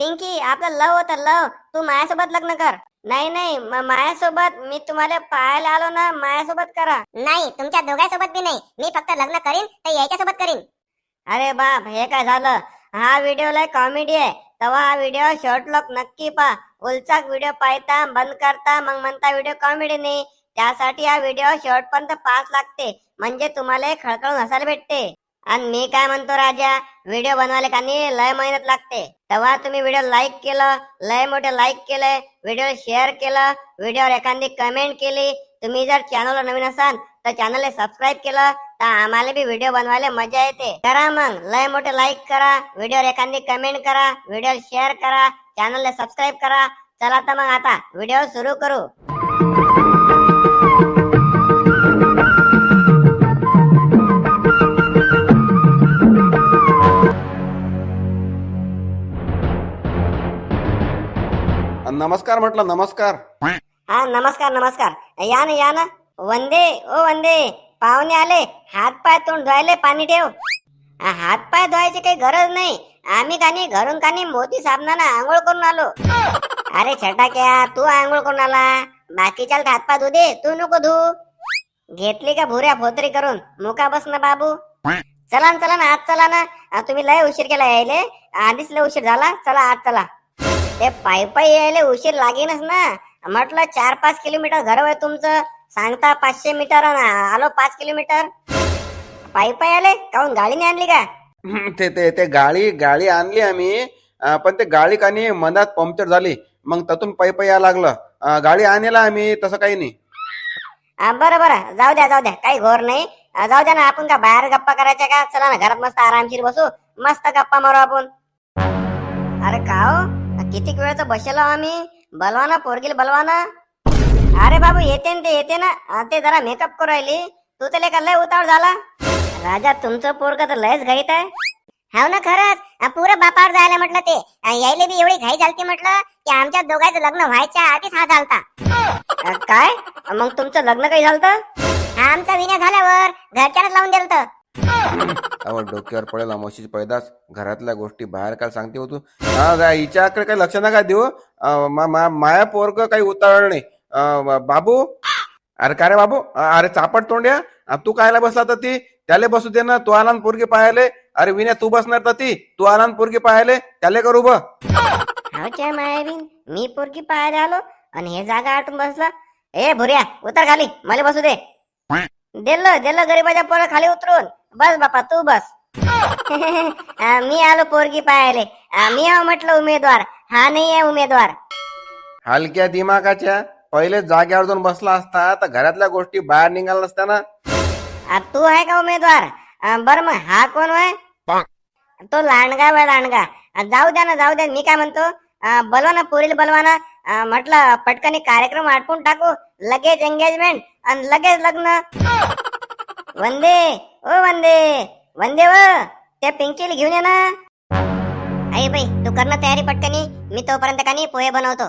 पिंकी आपलं लव होतं लव. तू माझ्यासोबत लग्न कर. नाही नाही माझ्यासोबत मी तुम्हाला पाहायला आलो ना माझ्यासोबत करा. नाही तुमच्या दोघांसोबत बी नाही. मी फक्त लग्न करीन तर याच्यासोबत करीन. अरे बाप हे काय झालं? हा व्हिडिओ लय कॉमेडी आहे. तेव्हा हा व्हिडिओ शॉर्ट लॉक नक्की पहा. उलचाक व्हिडिओ पाहता बंद करता मग म्हणता व्हिडिओ कॉमेडी नाही. त्यासाठी हा व्हिडिओ शॉर्ट पर्यंत पास लागते. म्हणजे तुम्हाला खळखळून हसायला भेटते. आणि मी काय म्हणतो राजा व्हिडिओ बनवायला का नाही? लय मेहनत लागते. तेव्हा तुम्ही व्हिडिओ लाईक केलं लय मोठे लाईक केलंय व्हिडिओ शेअर केलं व्हिडिओवर एखादी कमेंट केली. तुम्ही जर चॅनलवर नवीन असाल तर चॅनलला सबस्क्राईब केलं तर आम्हाला बी व्हिडिओ बनवायला मजा येते. करा मग लय मोठे लाईक करा व्हिडिओवर एखादी कमेंट करा व्हिडिओ शेअर करा चॅनलला सबस्क्राईब करा. चला तर मग आता व्हिडिओ सुरू करू. नमस्कार म्हटलं नमस्कार. हा नमस्कार नमस्कार. या ना या ना. वंदे ओ वंदे. पाहुणे आले. हात पाय तोंड धुवायले पाणी ठेव. हा, हात पाय धुवायची काही गरज नाही. आम्ही कानी घरून कानी मोती साबणानं आंघोळ करून आलो. अरे छटाक्या तू आंघोळ करून आला. बाकीच्या हात पाय धु दे. तू नको धू. घेतली का भुऱ्या फोतरी करून? मुका बस ना बाबू. चला ना चला ना आज चला ना. आ, तुम्ही लय उशीर केला यायले. आधीच लय उशीर झाला. चला आज चला. ते पायी पायी यायले उशीर लागेनच ना. म्हटलं चार पाच किलोमीटर घर आहे तुमचं. सांगता पाचशे मीटर आलो पाच किलोमीटर. पायी पायी आले काहून गाडीने आणली का? ते ते ते गाडी गाडी आणली आम्ही. अं, पण ते गाडी कानी मधात पंक्चर झाली. मग त्यातून पै पै यायला लागलं. अं, गाडी आणला आम्ही तसं काही नाही. आ, बरं बरं. जाऊ द्या जाऊ द्या. काही घोर नाही. जाऊ द्या ना आपण का बाहेर गप्पा करायच्या का? चला ना घरात मस्त आरामशीर बसू. मस्त गप्पा मारू आपण. अरे का हो? किती वेळचं बसलो आम्ही? बलवाना पोरगील बलवाना? अरे बाबू येते ना ते येते ना. आ, ते जरा मेकअप करू राहिली. तू त्याला का लय उतावळ झाला. राजा तुमचं पोरग तर लयच घाईत आहे. हाव ना खरंच. अ, पुरं बापावर जायला म्हटलं ते. अ, यायले बी एवढी घाई झालती म्हटलं की आमच्या दोघांचं लग्न व्हायच्या आधीच हा झालता. अ, काय? मग तुमचं लग्न काही झालं हा आमचा विना झाल्यावर घरच्यांनाच लावून दिलं होतं. अहो डोक्यावर पडेल अमोशीची पैदास. घरातल्या गोष्टी बाहेर काय सांगते हो तू. हा हिच्याकडे काही लक्ष नका देऊ. माया पोरग काही उतावळ नाही. बाबू? अरे का रे बाबू? अरे चापट तोंड्या तू कायला बसला तर ती? त्याले बसू दे ना तू आला पोरगी पाहायले. अरे विनय तू बसणार तर ती? तू आला पोरगी पाहायले? त्याले करू हावच्या मायाबीन मी पोरगी पाहायला आलो आणि हे जागा आटून बसला. ए भुऱ्या उतर खाली. मला बसू दे. दिलं दिलं गरीबाच्या पोरा खाली उतरून. बस बापा तू बस. मी आलो पोरगी पाहायले. मी आहो म्हटलं उमेदवार. हा नाही आहे उमेदवार. हलक्या दिमागाच्या. पहिले जाग्यावर जाऊन बसला असता तर घरातल्या गोष्टी बाहेर निघाल्या नसत्या ना. आ, तू आहे का उमेदवार? बरं मग हा कोण आहे तो लांडगा वय लांडगा. अं, जाऊ द्या ना जाऊ द्या. मी काय म्हणतो? अं, बोलवा ना पोरील बोलवा ना. अं, म्हटलं पटकन एक कार्यक्रम आटपून टाकू. लगेच एंगेजमेंट आणि लगेच लग्न. वंदे. ओ वंदे वंदे व त्या पिंकीला घेऊन ये ना. आई बाई तू कर ना तयारी पटकनी. मी तोपर्यंत कानी पोहे बनवतो?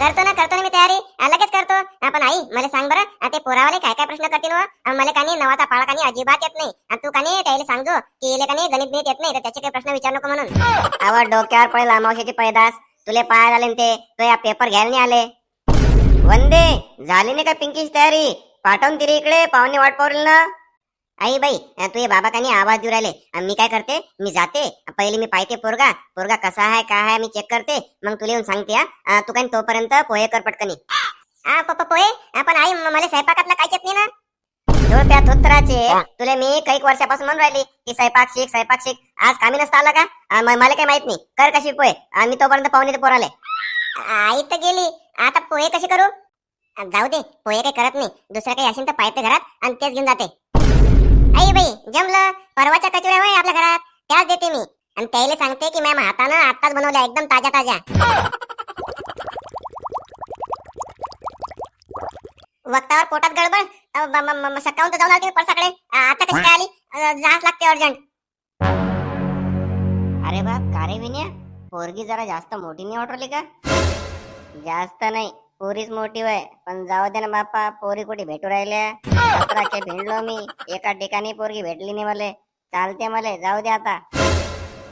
करतो ना करतो ना मी तयारी. अ, लगेच करतो. आपण आई मला सांग बरं ते पोरावाले काय काय प्रश्न करतील मला का नाही नवाचा पाळा कानी अजिबात येत नाही. तू तू नाही त्याला सांगतो की येले का नाही गणित गणित येत नाही तर त्याचे काही प्रश्न विचार नको म्हणून. आवड डोक्यावर पडेल अमावश्याची पैदास. तुले पाहायला आले ते तो या पेपर घ्यायला नाही आले. वंदे झाली नाही का पिंकीची तयारी? पाठवून तिरी इकडे पाहुणे वाट पावरेल ना. आई बाई अं, तू ये बाबा कानी आवाज देऊ राहिले. मी काय करते? मी जाते. पहिले मी पाहते पोरगा. पोरगा कसा आहे काय आहे मी चेक करते. मग तुला येऊन सांगते हा. तू काही तोपर्यंत पोहे कर पटकनी अ, प- प- पोहे? पण आई मला स्वयंपाकातलं काहीच येत नाही ना? झोप्या थुत्राचे तुला मी काही वर्षापासून म्हणून राहिली की स्वयंपाक शिक स्वयंपाक शिक. आज कामी नसता आला का? मला काही माहीत नाही. कर कशी पोहे. मी तोपर्यंत पाहुणे ते पोराले. आई तर गेली. आता पोहे कसे करू? जाऊ दे पोहे काही करत नाही. दुसरं काही असेल तर पाहते घरात आणि तेच घेऊन जाते. आई बाई जमलं. परवाच्या कचोऱ्या होय आपल्या घरात. त्याच देते मी. आणि त्याला सांगते की मॅम हातानं आत्ताच बनवल्या एकदम ताज्या ताज्या. वक्तावर पोटात गडबड? सकाळून तर जाऊन आली परसाकडे आता कशी काय आली? अ, जास लागते अर्जंट. अरे बा का रे विनया? पोरगी जरा जास्त मोठी नाही वाटवली का? जास्त नाही पोरीच मोठी वय पण जाऊ दे ना बापा पोरी कुठे भेटू राहिल्या? सतराचे भिडलो मी. एका ठिकाणी पोरगी भेटली नाही मले. चालते मले. जाऊ दे आता.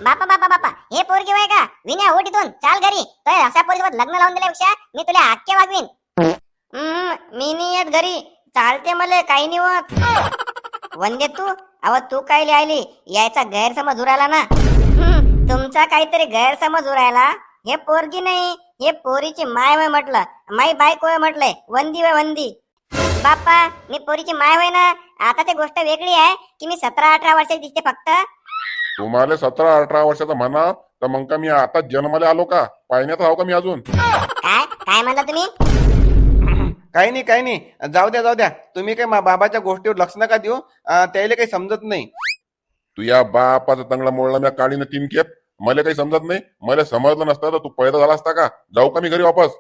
बापा बापा बापा. हे पोरगी वय का? विन्या ओटीतून चाल घरी. तो अशा पोरीसोबत लग्न लावून दिल्यापेक्षा मी तुला हक्के वागवीन. मी नाही येत घरी. चालते मले. काही नाही होत. वंदे तू. अव तू काय लिहायली? यायचा गैरसमज उरायला ना. हम्म, तुमचा काहीतरी गैरसमज उरायला. हे पोरगी नाही. हे पोरीची माय वय म्हटलं. माई बायको म्हटलंय. वंदी वय वंदी. बाप्पा मी पोरीची माय वय ना आता ते गोष्ट वेगळी आहे की मी सतरा अठरा वर्षाची दिसते फक्त. तुम्हाला सतरा अठरा वर्षाचा म्हणा तर मग का मी आता जन्माला आलो का? पाहण्यात आहो का मी अजून? काय? काय म्हणला तुम्ही? काही नाही काही नाही. जाऊ द्या जाऊ द्या. तुम्ही काय मा- बाबाच्या गोष्टीवर लक्ष नका देऊ. त्याला काही समजत नाही. तू या बापाचा तंगडा मोडला मी काढीनं तीन खेप. मला काही समजत नाही. मला समजलं नसतं तर तू पैदा झाला असता का? जाऊ का मी घरी वापस?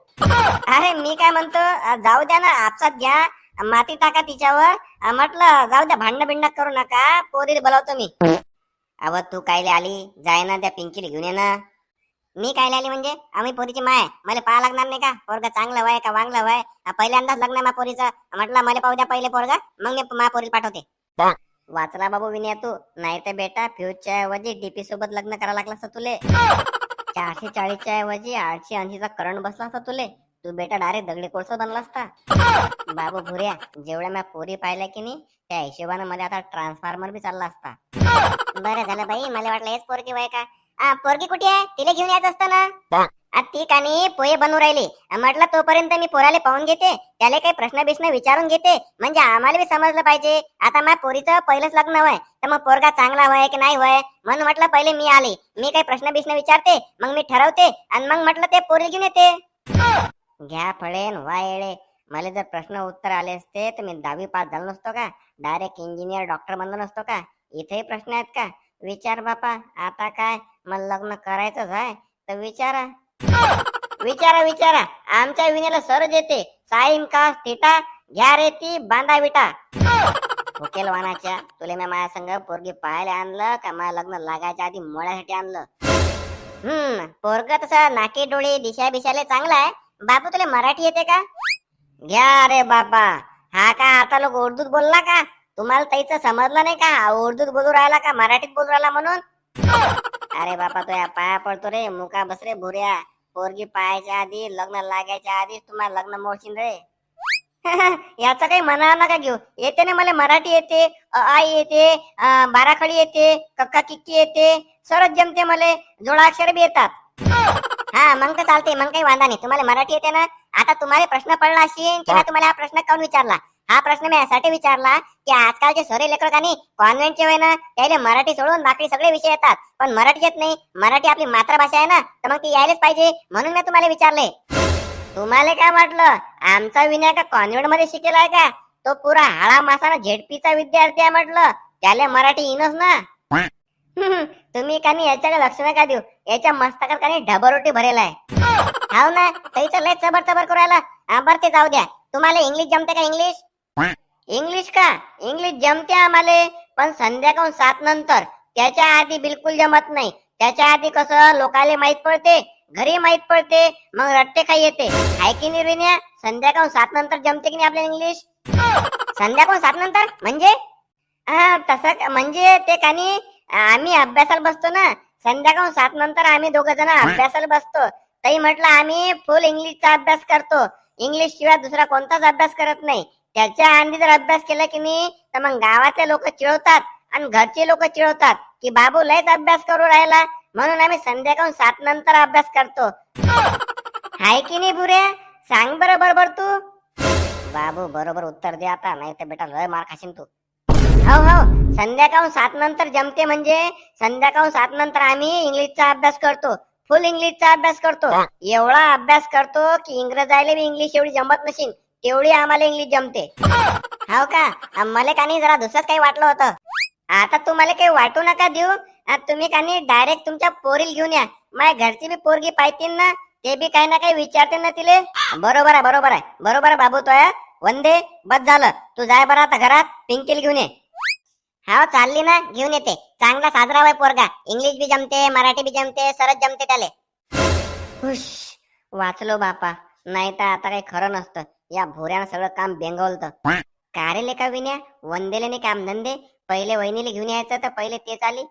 अरे मी काय म्हणतो? जाऊ द्या ना आपसात घ्या. माती टाका तिच्यावर. म्हटलं जाऊ द्या भांडण बिंड करू नका. पोरीला बोलावतो मी. अव तू कायले आली? जाय ना त्या पिंकीला घेऊन ये ना मी कायले आली म्हणजे? आम्ही पोरीची माय. मला पाहा लागणार नाही का? पोरगा चांगलं वय का वांगलं वय? पहिल्यांदाच लग्न आहे मा पोरीचं. म्हटलं मला पाहू द्या पहिले पोरगा. मग मी मा पोरीला पाठवते. वाचला बाबू विनया तू. नाही तर बेटा फ्युजच्या ऐवजी डीपी सोबत लग्न करायला लागलं असतं तुले. चारशे चाळीसच्या ऐवजी आठशे ऐंशीचा करंट बसला असता तुले. तू बेटा डायरेक्ट दगडी कोळसा बनला असता. बाबू भुऱ्या जेवढ्या मी पोरी पाहिल्या की नाही त्या हिशोबानं मला आता ट्रान्सफॉर्मर बी चालला असता. बरं झालं बाई मला वाटलं हेच पोरगी वय का? आ, पोरगी कुठे आहे? तिला घेऊन यायचं असतं ना? ती कानी पोहे बनवू राहिली. म्हटलं तोपर्यंत मी पोराले पाहून घेते त्याला काही प्रश्न बिश्न विचारून घेते. म्हणजे आम्हाला बी समजलं पाहिजे. आता माझ्या पोरीचं पहिलंच लग्न वय. तर मग पोरगा चांगला वय की नाही वय? म्हणून म्हटलं पहिले मी आली. मी काही प्रश्न बिश्न विचारते मग मी ठरवते. आणि मग म्हटलं ते पोरी घेऊन येते. घ्या फळेन वा येळे. मला जर प्रश्न उत्तर आले असते तर मी दहावी पास झालो नसतो का? डायरेक्ट इंजिनियर डॉक्टर बनलो नसतो का? इथेही प्रश्न आहेत का? विचार बापा आता काय? मला लग्न करायचंच आहे तर विचारा. विचारा विचारा. आमच्या विनेला सर येते. साईन का थिटा घ्या रे ती बांधा विटा. हुकेल वानाच्या तुला मी माझ्या संग पोरगी पाहायला आणलं का? माझं लग्न लागायच्या आधी मोळ्यासाठी आणलं. हम्म पोरग तसं नाके डोळे दिशा बिशाले चांगला आहे बापू तुला मराठी येते का? घ्या अरे बाबा हा का आता लोक उर्दूत बोलला का? तुम्हाला त्याचं समजलं नाही का? उर्दूत बोलू राहिला का? मराठीत बोलू राहिला म्हणून? अरे बापा तो या पाया पडतो रे. मुका बस रे भुऱ्या. पोरगी पाहायच्या आधी लग्न लागायच्या आधीच तुम्हाला लग्न मोडशील रे. याचा काही मना नका घेऊ. येते ना मला मराठी येते आई येते बाराखडी येते कक्का किक्की येते. सरच जमते मला. जोडाक्षर बी येतात. हा मग तर चालते मग काही वांधा नाही. तुम्हाला मराठी येते ना आता तुम्हाला प्रश्न पडला असेल की तुम्हाला हा प्रश्न काऊन विचारला? हा प्रश्न मी यासाठी विचारला की आजकालचे सोरे लेकर कानी कॉन्व्हेंटचे वय ना त्याला मराठी सोडून बाकी सगळे विषय येतात. पण मराठी येत नाही. मराठी आपली मातृभाषा आहे ना तर मग ती यायलाच पाहिजे. म्हणून मी तुम्हाला विचारले. तुम्हाला काय वाटलं? आमचा विनय का कॉन्व्हेंटमध्ये शिकेलाय का? तो पुरा हाळा मासाना झेडपीचा विद्यार्थी आहे म्हटलं. त्याला मराठी येणच ना. तुम्ही कानी याच्याकडे लक्ष नका देऊ. याच्या मस्तकात कानी ढबरोटी भरेला आहे हाव ना? त्याचं लय चबर चबर करायला आंबर ते जाऊ द्या. तुम्हाला इंग्लिश जमते का इंग्लिश? इंग्लिश का? इंग्लिश जमते आम्हाला पण संध्याकाळ सात नंतर. त्याच्या आधी बिलकुल जमत नाही. त्याच्या आधी कसं लोकाले माहीत पडते घरी माहीत पडते मग रट्टे काही येते. आहे की नाही रिन्या? संध्याकाळून सात नंतर जमते की नाही आपल्या इंग्लिश? संध्याकाळून सात नंतर? म्हणजे? हा तसं म्हणजे ते कानी आम्ही अभ्यासाला बसतो ना संध्याकाळून सात नंतर आम्ही दोघ जण अभ्यासाला बसतो. तरी म्हटलं आम्ही फुल इंग्लिशचा अभ्यास करतो. इंग्लिश शिवाय दुसरा कोणताच अभ्यास करत नाही. त्याच्या आधी जर अभ्यास केला की नाही तर मग गावातले लोक चिडवतात आणि घरचे लोक चिडवतात की बाबू लयच अभ्यास करू राहिला. म्हणून आम्ही संध्याकाळून सात नंतर अभ्यास करतो. हाय की नाही बुऱ्या सांग बरं बरोबर तू. बाबू बरोबर उत्तर दे आता नाही तर बेटा लय मार खाशील तू. हो हो. संध्याकाळून सात नंतर जमते म्हणजे संध्याकाळून सात नंतर आम्ही इंग्लिशचा अभ्यास करतो. फुल इंग्लिशचा अभ्यास करतो. एवढा अभ्यास करतो की इंग्रजायला बी इंग्लिश एवढी जमत नशील तेवढी आम्हाला इंग्लिश जमते. हो का? मला कानी जरा दुसरंच काही वाटलं होतं. आता तुम्हाला काही वाटू नका देऊ. तुम्ही कानी डायरेक्ट तुमच्या पोरील घेऊन या. माझ्या घरची बी पोरगी पाहतील ना ते बी काही ना काही विचारते ना तिले. बरोबर आहे बरोबर आहे. बरोबर आहे बाबू तो वंदे बस झालं. तू जाय बरं आता घरात. पिंकील घेऊन ये. हा चालली ना घेऊन येते. चांगला साजरा वय पोरगा. इंग्लिश बी जमते मराठी बी जमते सरच जमते त्याले. हुश वाचलो बापा. नाही तर आता काही खरं नसतं. या भोऱ्यानं सगळं काम बेंगवलत. का रे लेका विन्या? वंदेले नाही काम धंदे. पहिले वहिनीला घेऊन यायचं तर पहिले तेच आली.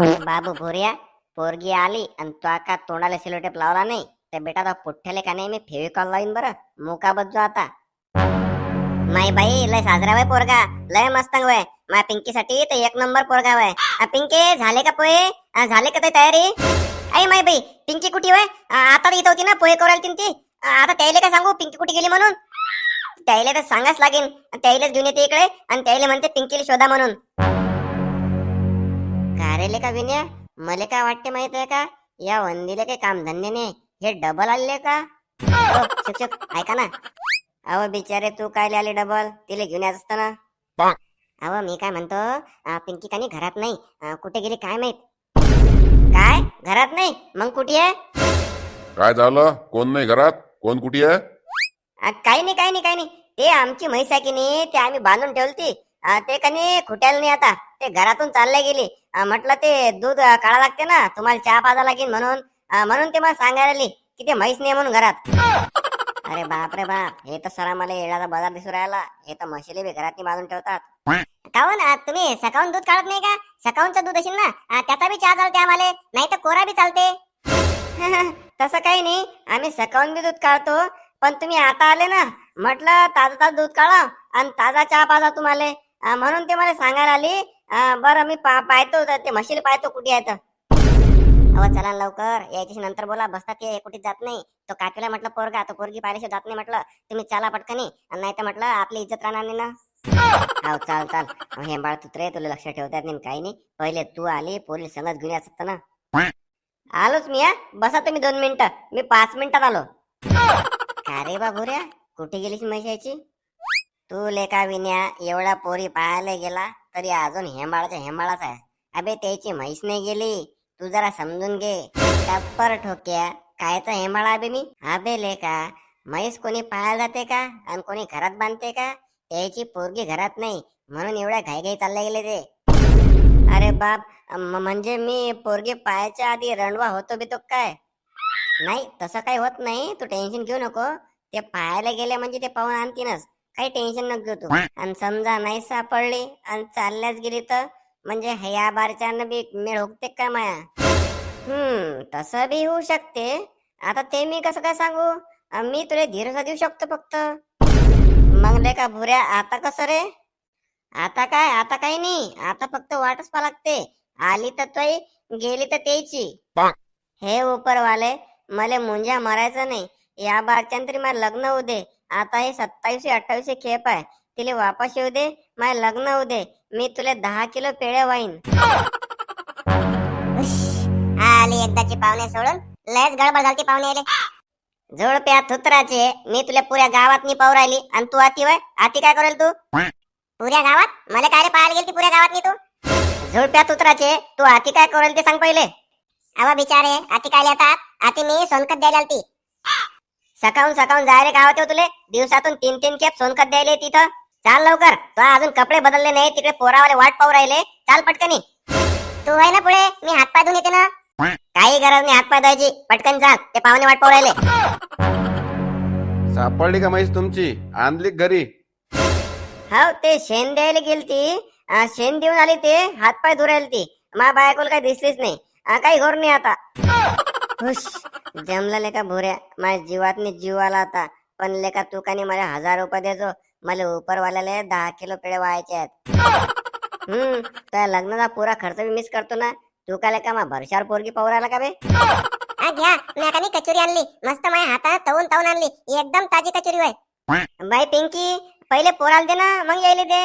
बाबू भोऱ्या पोरगी आली आणि तो का तोंडाला सिलोटेप लावला नाही. तर बेटा तो पुठ्ठ्याले का नाही मी फेविकॉल लावीन बरं. मुका बज्जो आता. माई बाई लय साजरा वय पोरगा. लय मस्तंग वय. माझ्या पिंकीसाठी ते एक नंबर पोरगा वय. पिंकी झाले का पोहे? झाले का ते तयारी? आई माई बाई पिंकी कुठे वय? आता इथं होती ना पोहे करायला तीन ती. आता त्याईले काय सांगू? पिंकी कुठे गेली म्हणून? त्याला तर सांगाच लागेल त्याईलेच घेऊन येते इकडे आणि त्याला म्हणते पिंकीला शोधा म्हणून. कारेले का विनया? मले काय वाटते माहीत आहे का? या वंदीला काही काम धंदे नाही. हे डबल आले का? शिक्षक ऐका ना. अहो बिचारे तू काय आले डबल तिला घेऊन यायचं असतं ना. अहो मी काय म्हणतो पिंकी कानी घरात नाही. अं, कुठे गेली काय माहीत? काय? घरात नाही? मग कुठे आहे? काय झालं? कोण नाही घरात? कोण कुठे आहे? अ, काही नाही काही नाही काही नाही. ते आमची म्हैस आहे की नाही ते आम्ही बांधून ठेवली अ, ते कनी खुट्याला नाही आता. ते घरातून चालले गेली. अ, म्हटलं ते दूध अ, काढा लागते ना. तुम्हाला चहा पाजा लागेल म्हणून. अ, म्हणून ते मला सांगायला आली की ते म्हैस नाही म्हणून घरात. अरे बाप रे बाप हे तर सरा मला येण्याचा बाजार दिसू राहिला. हे तर म्हशीले बी घरात बांधून ठेवतात. काहून तुम्ही सकाळून दूध काढत नाही का? सकाळचं दूध असेल ना? त्याचा बी चहा चालते आम्हाला नाही तर कोरा बी चालते. तसं काही नाही आम्ही सकाळून बी दूध काढतो पण तुम्ही आता आले ना म्हटलं ताजा ताजा दूध काढा आणि ताजा चहा पाजा तुम्हाला. म्हणून ते मला सांगायला आली. अं, बरं मी पा- पाहतो तर ते म्हशीला पाहतो कुठे आहे तर. अहो चला ना लवकर. यायच्याशी नंतर बोला. बसतात ते कुठे जात नाही. तो काकीला म्हटलं पोरगा तो पोरगी पाहिल्याशिवाय जात नाही म्हटलं. तुम्ही चला पटकनी. नाही तर म्हटलं आपली इज्जत राहणार नाही ना. हो चाल चाल. हे बाळ तुत्रे तुला लक्ष ठेवतात नाही काही नाही. पहिले तू आली पोलीस संगत घेऊन असत ना. आलोच मी या बसा तुम्ही दोन मिनिटं. मी पाच मिनिटात आलो. का रे बाबुऱ्या? कुठे गेलीस म्हैशाची? तू लेका विन्या एवढा पोरी पाहायला गेला तरी अजून हेमाळाच्या हेमाळाच आहे. अबे त्याची म्हैस नाही गेली. तू जरा समजून घे. टप्पर ठोक्या. कायचा हेमाळा अबे मी. अबे लेका. म्हैस कोणी पाहायला जाते का? आणि कोणी घरात बांधते का? त्याची पोरगी घरात नाही. म्हणून एवढ्या घाई चालले गेले ते. अरे बाप. म्हणजे मी पोरगी पाहायच्या आधी रणवा होतो बी तो काय? नाही तसं काही होत नाही. तू टेन्शन घेऊ नको. ते पाहायला गेले म्हणजे ते पाहून आणतीनच. काही टेन्शन नको घेऊ तू. आणि समजा नाही सापडली आणि चालल्याच गेली तर? म्हणजे हया बारच्यानं बी मेळ होते का माया? हम्म तसं बी होऊ शकते. आता ते मी कसं काय सांगू? मी तुला धीरसा देऊ शकतो फक्त. मग ले का भुऱ्या आता कसं रे? आता काय आता काही नाही. आता फक्त वाटच पा लागते. आली तर तोही गेली तर त्याची. हे उपरवाले मला मुंजा मारायचं नाही. या बारच्यान तरी मला लग्न होऊ दे. आता हे सत्तावीसशे अठ्ठावीसशे खेप आहे. तिला वापस येऊ दे मला लग्न होऊ दे मी तुला दहा किलो पेढे वाईन. आली एकदाची पाहुणे सोडून लयच गडबड झाली पाहुणे आले जोडप्या थुत्राचे मी तुला पुऱ्या गावात नी पाहू राहिली. आणि तू आती वय आती काय करेल तू? पुऱ्या गावात? मला काय रे पाहायला गेली पुऱ्या गावात मी तू? झोडप्या तुत्राचे तू आती काय करेल ते सांग पहिले. अव बिचारे आती काय येतात आती मी सोनखत द्यायला आलती. सकाळून सकाळून जाय रे गावात तुले. दिवसातून तीन तीन खेप सोनखत द्यायले तिथं चाल लवकर. तो अजून कपडे बदलले नाही तिकडे पोरावाले वाट पाहू राहिले. चाल पटकनी. तू आहे ना पुढे? मी हातपाय धुवून येते ना? काही गरज नाही हातपाय द्यायची पटकन चाल. ते पाहुणे वाट पाहू राहिले. सापडली का म्हैस तुमची? आणली का घरी? हो ते शेण द्यायला गेलती. अं, शेण देऊन आली ते. हातपाय धुरायला ती. मा बायकोला काही दिसलीच नाही. अं, काही घोर नाही आता. हुश. जमलं लेका भोऱ्या. माझ्या जीवातनी जीव आला आता पण लेका तू कानी मला हजार रुपये देतो मला उपरवाल्याला दहा किलो पेढे व्हायचे आहेत. हम्म त्या लग्नाचा पुरा खर्च मी मिस करतो ना तू काय लेका मा भरशार पोरगी पाहू राहिला का बे? हा घ्या. मी आता कचोरी आणली. मस्त माझ्या हातात तवून तवून आणली. एकदम ताजी कचोरी होय. बाई पिंकी पहिले पोराला दे ना मग यायले दे.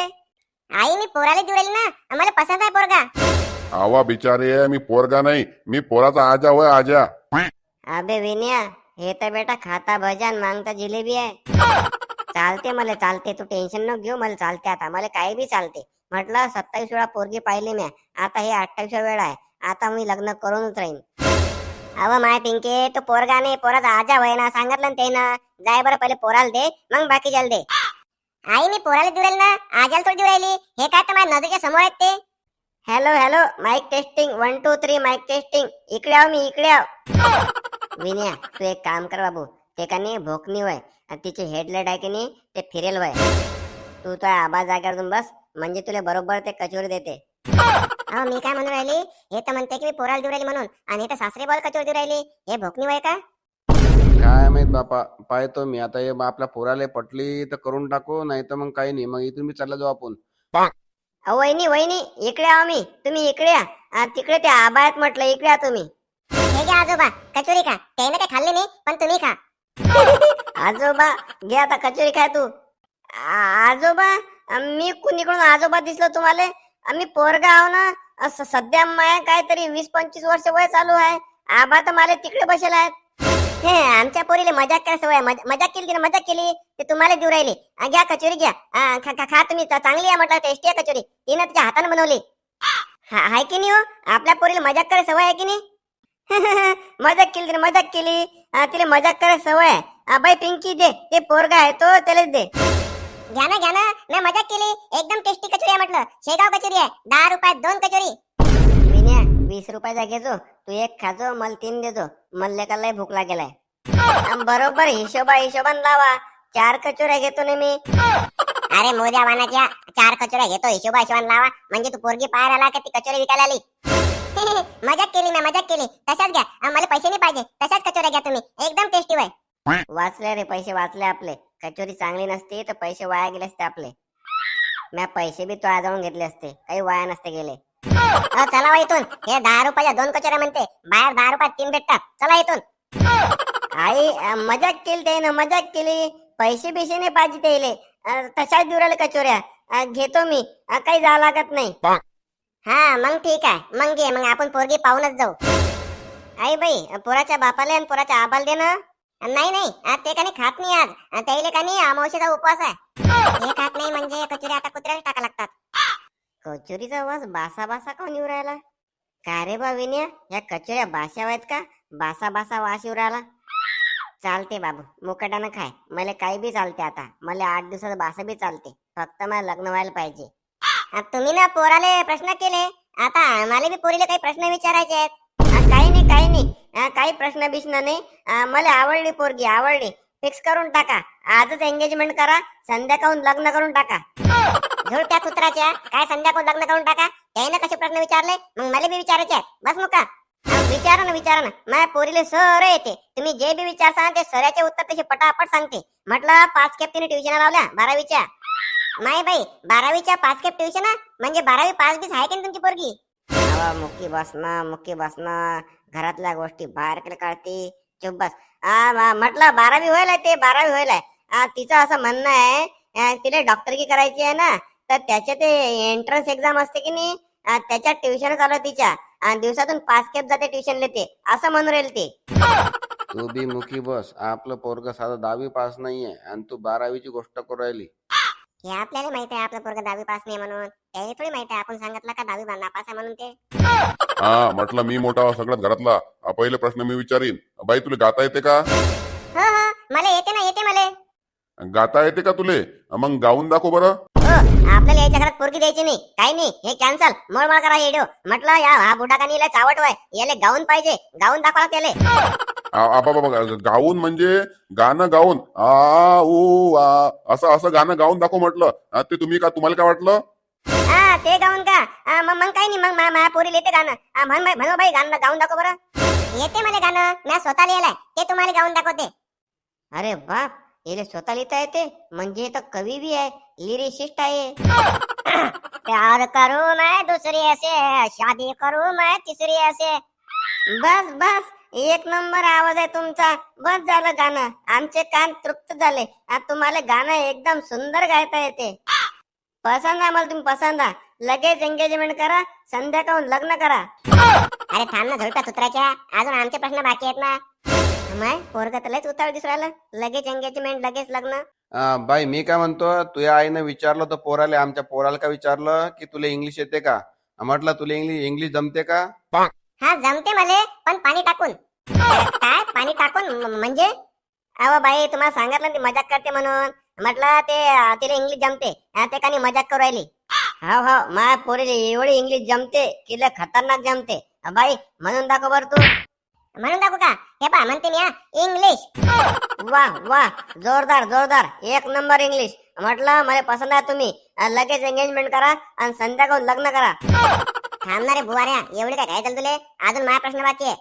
आई मी पोराला देऊ राहिली ना. मला पसंत आहे पोरगा. आवा बिचारे मी पोरगा नाही. मी पोराचा आजा होय आजा. अबे विनया हे तर बेटा खाता भजन मागता जिलेबी आहे. चालते मला चालते. तू टेन्शन न घेऊ मला चालते आता. मला काही बी चालते. म्हटलं सत्तावीस वेळा पोरगी पाहिली मी आता हे अठ्ठावीस वेळा आहे. आता मी लग्न करूनच राहीन. अव माय पिंके तू पोरगा नाही पोराचा आजा वय ना सांगितलं ते ना जाय बरं पहिले पोराला दे मग बाकी दे. आई मी पोराला देऊ ना? आजाला थोडी देऊ राहिली? हे काय तर माझ्या नजरेच्या समोर आहेत ते? Hello hello mic testing one two three mic testing इकडे आव मी इकडे आव. विनया तू एक काम कर बाबू. ते का नाही भोकनी वय. आणि तिची हेडलाईट आहे की नाही ते फिरेल वय तू तो आबा जागेवर बस म्हणजे तुला बरोबर ते कचोरी देते. अहो मी काय म्हणून राहिली? हे तर म्हणते की मी पोराला देऊ राहिली म्हणून आणि हे तर सासरे बॉल कचोरी देऊ राहिली. हे भोकणी वय का? काय माहीत बापा पाहतो मी. आता हे आपल्या पोराला पटली तर करून टाकू नाही तर मग काही नाही. मग इथून मी चालला जाऊ आपण. अहो वहिनी वहिनी इकडे आहो मी तुम्ही इकडे या. आ, तिकडे ते आबा आहेत म्हटलं इकडे या तुम्ही. हे घ्या आजोबा कचोरी खा. त्याने काही खाल्ली नाही पण तुम्ही खा. आजोबा घे आता कचोरी खाय तू. आजोबा मी कुणीकडून आजोबा दिसलो तुम्हाला? आम्ही पोरगा आहो ना. असं सध्या माया काहीतरी वीस पंचवीस वर्ष वय चालू आहे. आबा तर मला तिकडे बसेल आहेत. हे आमच्या पोरीले मजाक काय सवय? मजाक केली तिने मजाक केली? ते तुम्हाला देऊ राहिली. घ्या कचोरी घ्या. खा खा- खा तुम्ही. चांगली आहे म्हटलं टेस्टी आहे कचोरी. तिने तिच्या हाताने बनवली. हाय की नाही हो? आपल्या पोरीला मजाक करायला सवय आहे की नाही? मजाक केली तिने मजाक केली. तिला मजाक करायची सवय आहे. बाई पिंकी दे. ते पोरगा आहे तो त्यालाच दे. घ्या ना घ्या ना. मी मजाक केली. एकदम टेस्टी कचोरी आहे म्हटलं. शेगाव कचोरी आहे. दहा रुपयात दोन कचोरी. विनया वीस रुपयाचा घेजो तू एक खाजो मला तीन देजो मला लय भूक लागेलाय. बरोबर हिशोबा हिशोबान लावा. चार कचोऱ्या घेतो ना मी. अरे मोद्या वानाच्या चार कचोऱ्या घेतो. हिशोबा हिशोबान लावा. म्हणजे तू पोरगी पाहायला आला का ती कचोरी विकायला आली? मजाक केली मी मजाक केली. तशाच घ्या. आ, मला पैसे नाही पाहिजे. तशाच कचोऱ्या घ्या तुम्ही. एकदम टेस्टी वय वाचले रे पैसे वाचले आपले. कचोरी चांगली नसती तर पैसे वाया गेले असते आपले. म्या पैसे बी तो जाऊन घेतले असते. काही वाया नसते गेले. चला वा इथून. हे दहा रुपयाच्या दोन कचोऱ्या म्हणते. बाहेर दहा रुपयात तीन भेटतात. चला इथून. आई मजाक केली ते ना मजाक केली. पैसे बिशे नाही पाहिजे त्याले. अ, तशाच देऊ राहिले कचोऱ्या घेतो मी. काही जा लागत नाही. हा मग ठीक आहे. मग घे मग आपण पोरगी पाहूनच जाऊ. आई बाई पोराच्या बापाला आणि पोराच्या आबाला दे ना. नाही नाही आज ते कानी खात नाही आज. आणि त्याला कानी अमावशीचा उपवास आहे. हे खात नाही म्हणजे कचोरी आता कुत्र्याला टाका लागतात. कचोरीचा वास बासा बासा कोण येऊ राहिला? का रे बा विन्या या कचोऱ्या बाशा आहेत का? बासा बासा वास येऊ राहिला. चालते बाबू मुकटानं खाय. मला काही बी चालते आता. मला आठ दिवसाचा बासा बी चालते. फक्त मला लग्न व्हायला पाहिजे. तुम्ही ना पोराले प्रश्न केले. आता आम्हाला बी पोरीला काही प्रश्न विचारायचे आहेत. काही नाही काही नाही. काही प्रश्न बिश्न नाही. मला आवडली पोरगी आवडली. फिक्स करून टाका. आजच एंगेजमेंट करा. संध्याकाळून लग्न करून टाका. झुरट्या कुत्राच्या काय संध्याकाळ लग्न करून टाका? त्याने कसे प्रश्न विचारले? मग मला बी विचारायचे आहेत. बस मुका. विचार विचारा ना विचारा ना. माझ्या पोरीले सर येते. तुम्ही जे बी विचारसान ते सऱ्याचे उत्तर तसे पटापट सांगते. म्हटलं पाच खेप तिने ट्युशन लावल्या बारावीच्या. नाही बाई बारावीच्या पाच खेप ट्युशन म्हणजे बारावी पास बीस आहे की तुमची पोरगी? आवा मुक्की बसणं मुक्की बसणं घरातल्या गोष्टी बाहेर काढते. चुप बस. म्हटलं बारावी होईल ते बारावी होईल तिचं असं म्हणणं आहे तिला डॉक्टरकी करायची आहे ना तर त्याचे ते एंट्रन्स एक्झाम असते की नाही आ, त्याच्यात ट्युशन चालू आहे तिच्या. दिवसातून पाच खेप जाते ट्युशन लेते. असं म्हणून राहील ते. तू बी मुखी बस. आपलं पोरग साधं दहावी पास नाहीये आणि तू बारावीची गोष्ट करू राहिली. हे आपल्याला माहीत आहे आपलं पोरग दहावी पास नाही म्हणून. त्याला थोडी माहीत आहे आपण सांगितलं का दहावी नापास आहे म्हणून ते? हा म्हटलं मी मोठा सगळ्यात घरातला. पहिले प्रश्न मी विचारीन. बाई तुला गाता येते का? हो हो मला येते ना येते मला. गाता येते का तुले? मग गाऊन दाखव बरं. हो आपल्याला याच्या घरात पोरगी द्यायची नाही. काही नाही हे कॅन्सल मोळमाळ करा व्हिडिओ म्हटलं या हा बुढा कानी चावट वय. याले गाऊन पाहिजे. गाऊन दाखवा त्याले. गाऊन म्हणजे गाणं गाऊन. आ ऊ आ असं असं गाणं गाऊन दाखव म्हटलं. आ, ते तुम्ही का तुम्हाला काय वाटलं? हा ते गाऊन का? मग मग काही नाही मग मा- माझ्या पोरीला येते गाणं. म्हण बाई- म्हण बाई गाणं गाऊन दाखव बरं. येते मला गाणं मी स्वतः लिहिलंय ते तुम्हाला गाऊन दाखवते. अरे बाप याले स्वतः लिहिता येते? म्हणजे तर कवी बी आहे लिरिशिस्ट आहे. प्यार करू मैं दूसरी ऐसे शादी करू मैं तीसरी ऐसे बस बस. एक नंबर आवाज आहे तुमचा. बस झालं गाणं. आमचे कान तृप्त झाले. तुम्हाला गाणं एकदम सुंदर गायता येते. पसंत आहे मला तुम्ही आहे. लगेच एंगेजमेंट करा. संध्याकाळून लग्न करा. अरे थांब ना झोलटा सुत्राच्या. अजून आमचे प्रश्न बाकी आहेत ना. माय पोरग तर लयच उतावळ दिसू राहिलं. लगेच एंगेजमेंट लगेच लग्न. अं, बाई मी काय म्हणतो तुझ्या आईनं विचारलं तर पोराले आमच्या पोराला काय विचारलं की तुला इंग्लिश येते का? म्हटलं तुला इंग्लिश इंग्लिश जमते का? हा जमते मले पण पाणी टाकून. काय? पाणी टाकून? म्हणजे? अहो बाई तुम्हाला सांगितलं ती मजाक करते म्हणून. म्हटलं ते तिला इंग्लिश जमते. ते कानी मजाक करू राहिली. हो हो माय पोरीला एवढी इंग्लिश जमते की लय खतरनाक जमते. बाई म्हणून दाखव बर तू. म्हणून दाखवू का? हे पा म्हणते मी इंग्लिश. वा वा जोरदार जोरदार. एक नंबर इंग्लिश. म्हटलं मला पसंत आहे तुम्ही. लगेच एंगेजमेंट करा आणि संध्याकाळून लग्न करा. थांबणारे बुवाऱ्या एवढे काय काय तुले? अजून माझा प्रश्न बाकी आहे.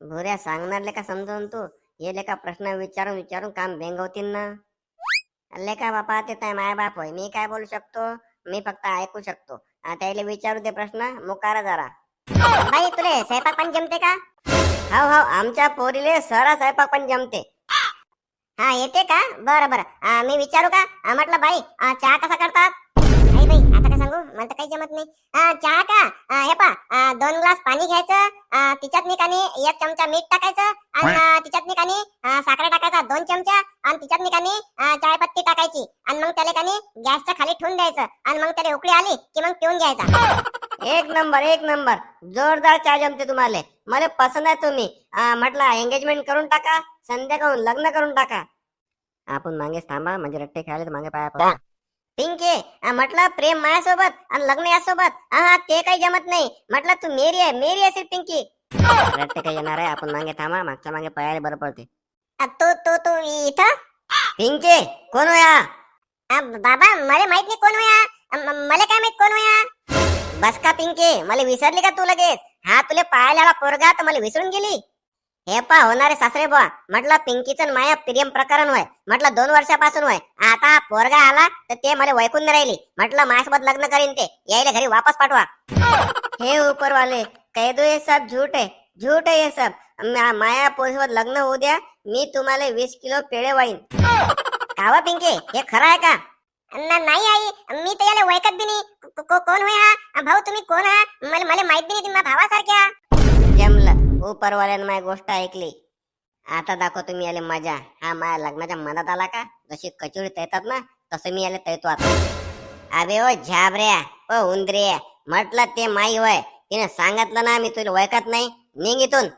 भुऱ्या सांगणार लेका समजून तू? हे लेका प्रश्न विचारून विचारून काम बेंगवतील ना? लेका बापा ते काय माय बाप होय? मी काय बोलू शकतो? मी फक्त ऐकू शकतो. आ, त्याला विचारू दे प्रश्न मुकारा जरा. बाई तुले स्वयंपाक पण जमते का? हाव हाव आमच्या पोरीले सरा स्वयंपाक पण जमते. हा येते का? बरं बरं. मी विचारू का? म्हटलं बाई चहा कसा करतात? बाई आता सांगू मला तर काही जमत नाही. चहा का? हे पा दोन ग्लास पाणी घ्यायचं तिच्यात निकानी एक चमचा मीठ टाकायचं आणि तिच्यात निकानी साखर टाकायचा दोन चमचा आणि तिच्यात निकानी आ, चायपत्ती टाकायची आणि मग त्याला कानी गॅसच्या खाली ठेवून द्यायचं आणि मग त्याला उकळी आली की मग पिऊन घ्यायचा. एक नंबर एक नंबर. जोरदार चहा जमते तुम्हाला. मला पसंत आहे तुम्ही. म्हटलं एंगेजमेंट करून टाका संध्याकाळून लग्न करून टाका. आपण मागे थांबा म्हणजे रट्टे खायला मागे पाया पिंके म्हटलं प्रेम माझ्यासोबत आणि लग्न यासोबत. हा ते काही जमत नाही. म्हटलं तू मेरी आहे मेरी असेल पिंकी. काही येणार आहे आपण मागे थांबा मागच्या मागे पायाला बरं पडते. तू तू तू इथं? पिंके कोण हो या आ, बाबा मला माहीत नाही कोण होया. मला काय माहीत कोण होया? बस का पिंके मला विसरली का तू लगेच? हा तुला पाहायला पोरगा तर मला विसरून गेली. हे पा होणारे सासरे बुवा. म्हटलं पिंकीचं माया प्रियम प्रकरण होय. म्हटलं दोन वर्षापासून होय. आता हा पोरगा आला तर ते मला वैकून राहिली. म्हटलं माझ्यासोबत लग्न करीन ते. यायला घरी वापस पाठवा. हे ऊपर वाले कह दो ये सब झूठ है झूठ है ये सब. मा- माया पोरीसोबत लग्न होऊ द्या. मी तुम्हाला वीस किलो पेढे वाईन. कावा पिंके? हे खरं आहे का? न- नाही आई. मी तर याला ओळखत बी नाही. को- को- कोण होय हा? भाऊ तुम्ही कोण हा? मला मला माहीत बी नाही तुम्ही माझ्या भावासारख्या. जमलं. उपरवाल्यानं माझी गोष्ट ऐकली. आता दाखवतो मी याले मजा. हा माझ्या लग्नाच्या मनात आला का? जशी कचोरी तैतात ना तसं मी याला तैतो आता. अबे ओ झाबऱ्या ओ उंदरे म्हटलं ते माई वय. तिने सांगितलं ना मी तुला ओळखत नाही. निघ इथून.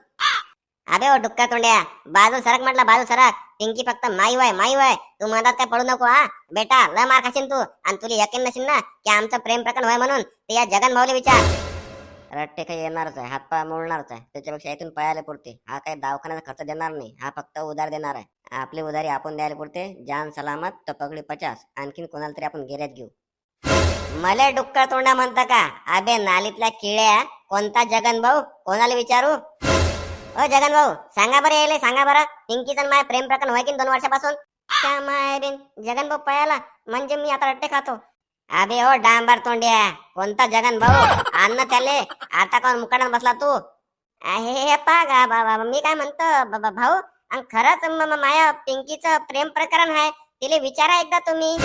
अबे ओ डुक्का तोंड्या बाजू सरक म्हटलं बाजू सरक. पिंकी फक्त माई वय माई वय. तू मनात काय पडू नको हा? बेटा लय मार खाशील तू. आणि तुला यकीन नसेल ना की आमचं प्रेम प्रकरण होय म्हणून. ते या जगन भाऊले विचार. रट्टे काही येणारच आहे हातपाय मोडणारच आहे. त्याच्यापेक्षा इथून पळायला पुरते. हा काही दवाखान्याचा खर्च देणार नाही. हा फक्त उधार देणार आहे. आपली उधारी आपण द्यायला पुरते. जान सलामत तो पगडी पचास. आणखीन कोणाला तरी आपण गिऱ्यात घेऊ. मले डुक्कर तोंडा म्हणता का? अबे नालीतल्या किड्या कोणता जगन भाऊ? कोणाला विचारू? ओ जगन भाऊ सांगा बरं यायले सांगा बरं. पिंकीचं माय प्रेम प्रकरण होय की दोन वर्षापासून? त्या माय बिन? जगन भाऊ पळाला. म्हणजे मी आता रट्टे खातो. अबे हो डांबर तोंड्या कोणता जगन भाऊ? अन्न त्याले. आता कोण मुकाडात बसला तू? हे हे पा गा बा- बा- मी काय म्हणतो भाऊ? अन खरंच माया पिंकीचं प्रेम प्रकरण आहे. तिले विचारा एकदा तुम्ही.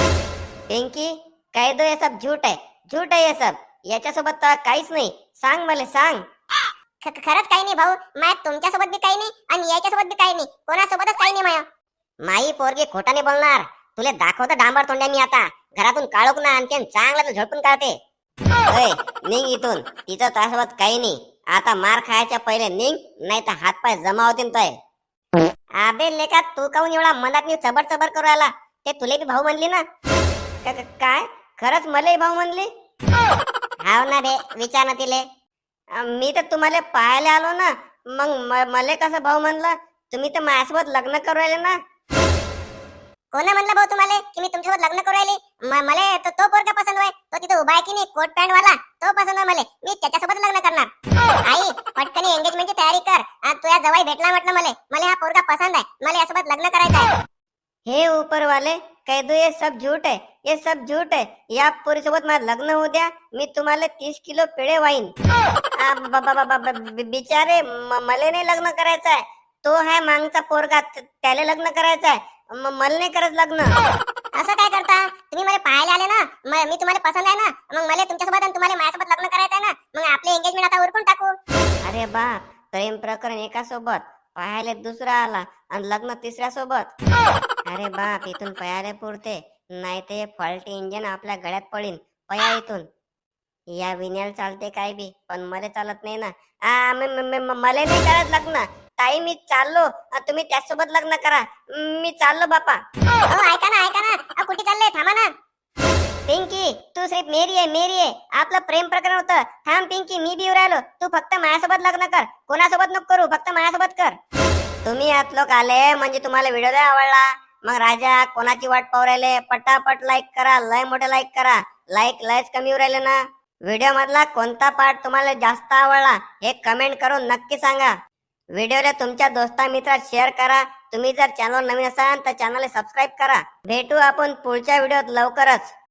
पिंकी काय दो हे सब झूट आहे. झूट आहे हे सब. याच्यासोबत काहीच नाही. सांग मला सांग. खरंच काही नाही भाऊ. माया तुमच्यासोबत बी काही नाही आणि याच्यासोबत बी काही नाही. कोणासोबतच काही नाही माया. माई पोरगी खोटाने बोलणार. तुले दाखवतो डांबर तोंड्या मी आता. घरातून काढूक ना आणखीन चांगलं तर झोपून काढते निघ इथून. तिचं त्यासोबत काही नाही. आता मार खायच्या पहिले निघ नाही तर हातपाय जमा होतील तोय. अबे लेका तू काऊन एवढा मनात मी चबर चबर करू आला ते तुले बी भाऊ म्हणली ना? काय? खरंच मले भाऊ म्हणली? हाव ना रे विचार ना तिले. मी तर तुम्हाला पाहायला आलो ना. मग मले कसं भाऊ म्हणलं? तुम्ही तर माझ्यासोबत लग्न करू राहिले ना? हो कोणा म्हणलं भाऊ तुम्हाला की मी तुमच्यासोबत लग्न करू राहिली. मला तो तो पोरगा पसंत होय. तो तिथे उभा आहे की नाही कोट पॅन्ट वाला तो पसंत आहे मला. मी त्याच्यासोबत लग्न करणार. आई पटकन एंगेजमेंटची तयारी कर. तुझ्या जवळ भेटला म्हटलं मला. मला हा पोरगा पसंद आहे. मला यासोबत लग्न करायचं आहे. हे ऊपर वाले कह दो ये सब झूठ है ये सब झूठ है या पुरी सोबत माझं लग्न होऊ द्या. मी तुम्हाला तीस किलो पेढे वाईन. बिचारे मले मला नाही लग्न करायचं आहे. तो आहे मागचा पोरगा. त्याला लग्न करायचं आहे. मला नाही करत लग्न. असं काय करता? तुम्ही मला पाहायला आले ना म- मी तुम्हाला पसंत आहे ना मग मला तुमच्यासोबत आणि तुम्हाला माझ्यासोबत लग्न करायचं आहे ना मग आपले एंगेजमेंट आता उरकून टाकू. अरे बा प्रेम प्रकरण एका सोबत पाहायला दुसरा आला आणि लग्न तिसऱ्या सोबत अरे बा इथून पयाले पुरते नाही ते फॉल्टी इंजिन आपल्या गळ्यात पडीन पया इथून. या विण्याला चालते काय बी पण मला चालत नाही ना. आ, म- म- म- म- मला नाही करत लग्न. ताई मी चाललो. तुम्ही त्याचसोबत लग्न करा. मी चाललो बापा. हो ऐका ना ऐका ना. कुठे चालले? थांबा ना. पिंकी तू सिर्फ मेरी आहे मेरी आहे. आपलं प्रेम प्रकरण होतं. थांब पिंकी मी बी राहिलो. तू फक्त माझ्यासोबत लग्न कर. कोणासोबत नको करू फक्त माझ्यासोबत कर. तुम्ही आत लोक आले म्हणजे तुम्हाला व्हिडिओ लय आवडला. मग राजा कोणाची वाट पाहू राहिले? पटापट लाईक करा लय मोठे लाईक करा. लाईक लयच कमी येऊ राहिले ना. व्हिडिओ मधला कोणता पार्ट तुम्हाला जास्त आवडला हे कमेंट करून नक्की सांगा. व्हिडिओला तुमच्या दोस्ता मित्रात शेअर करा. तुम्ही जर चॅनल नवीन असाल तर चॅनल सबस्क्राईब करा. भेटू आपण पुढच्या व्हिडिओत लवकरच.